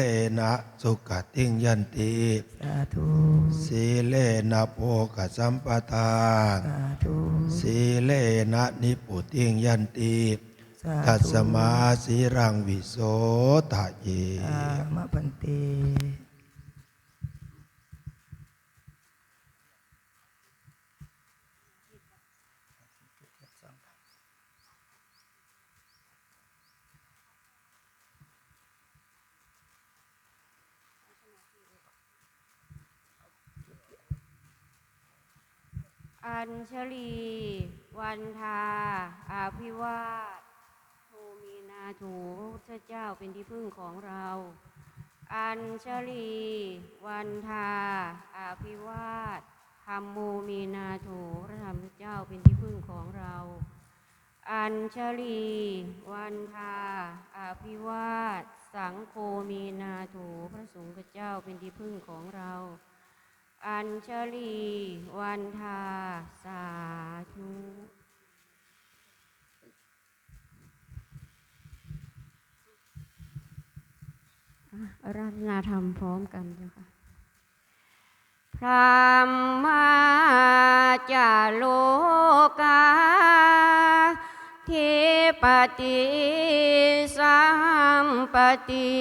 เลนะสุขติงยันติสาธุสีเลนะโภกสัมปทาสาธุสีเลนะนิพุติงยันติสาตัสธุมาสีรังวิโสทะเยอามะพันเต อัญชลี วันทา อาภิวาสภูมินาถูพระเจ้าเป็นที่พึ่งของเรา อัญชลี วันทา อาภิวาสธรรมมูมีนาถูพระธรรมเจ้าเป็นที่พึ่งของเรา อัญชลี วันทา อาภิวาสสังโฆมีนาถูพระสงฆ์เจ้าเป็นที่พึ่งของเราอัญชลี วันทา สาธุอะอาราธนาธรรมพร้อมกันเจ้าค่ะพระมาจาโลกาทิปติสัมปติ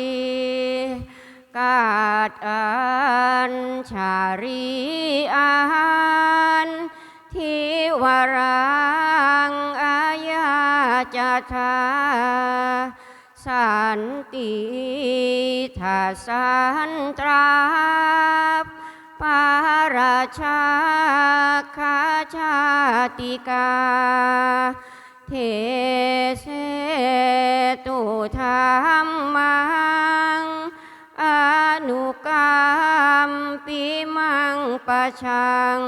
กาดอันชารีอัน ทิวรังอายาจทาสันติทาสันตราปาราชาคาชาติกา เทเสตุธรรมัง อนุกรรมปีมังประชัง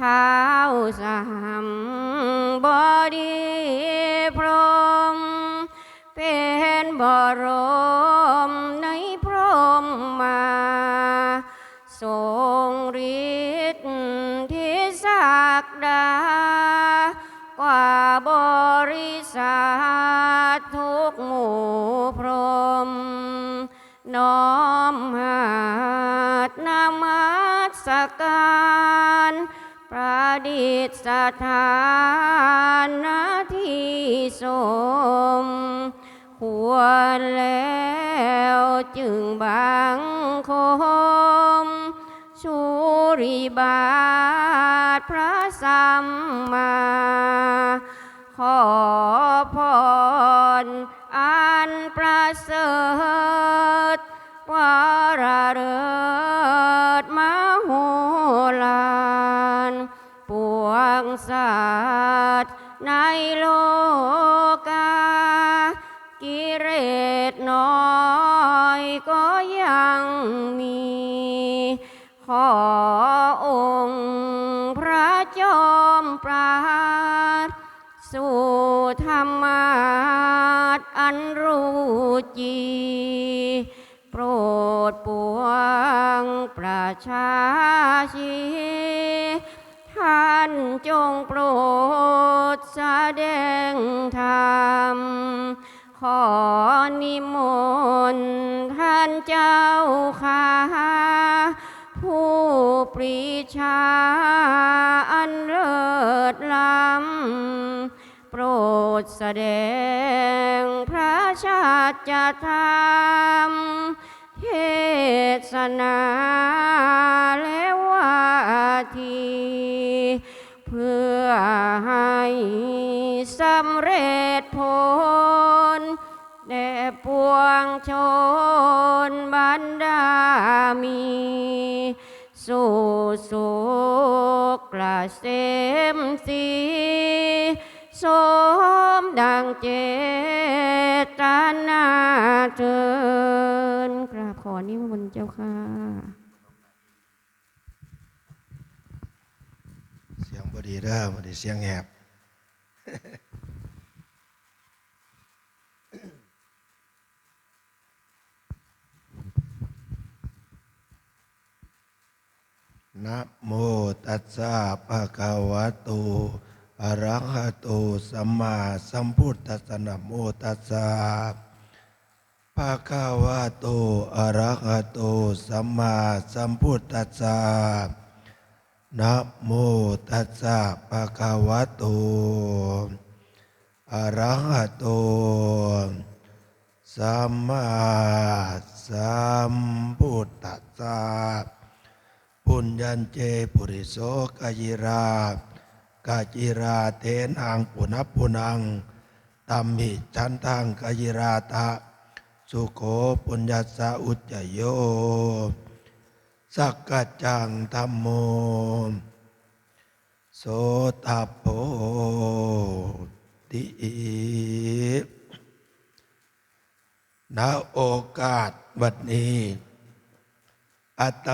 ท้าสามบดีพรมเป็นบรมในพรมมาทรงฤทธิ์ที่ศักดากว่าบริษัททุกหมู่พรม น้อมหัดนามัสกา ดิษฐานนาที่สม ควรแล้วจึงบังคมชุริบาทพระสัมมาขอ สัตว์ในโลกา กิเลสน้อยก็ยังมี ขอองค์พระจอมปราดสู่ธรรมาทอันรู้จีโปรดปวงประชาชี ท่านจงโปรดแสดงธรรม ขอนิมนต์ท่านเจ้าข้าผู้ปรีชาอันเลิศล้ำโปรดแสดงพระชาติธรรม ศนาและวาที เพื่อให้สำเร็จผลแด่ปวงชนบรรดามี สู่สุขกระเสมสีสมดังเจตนาเทินกราบขอ นิมนต์เจ้าค่ะ เสียงบดีเด้อบด้เสียงแหบนะโมตัสสะภะคะวะโตอะระหะโตสัมมาสัมพุทธัสสะนะโมตัสสะ ภะคะวะโต อะระหะโต สัมมาสัมพุทธัสสะ นะโมตัสสะภะคะวะโต อะระหะโต สัมมาสัมพุทธัสสะ ปุญญเจปุริโสกายิรากาจิราเทนังปุณปุนังตัมหิชันตังกายิราตะ สุโขปุญญาสาอุจจโย สักกจังธรรมโม โสตโพติณโอกาสบัดนี้อัต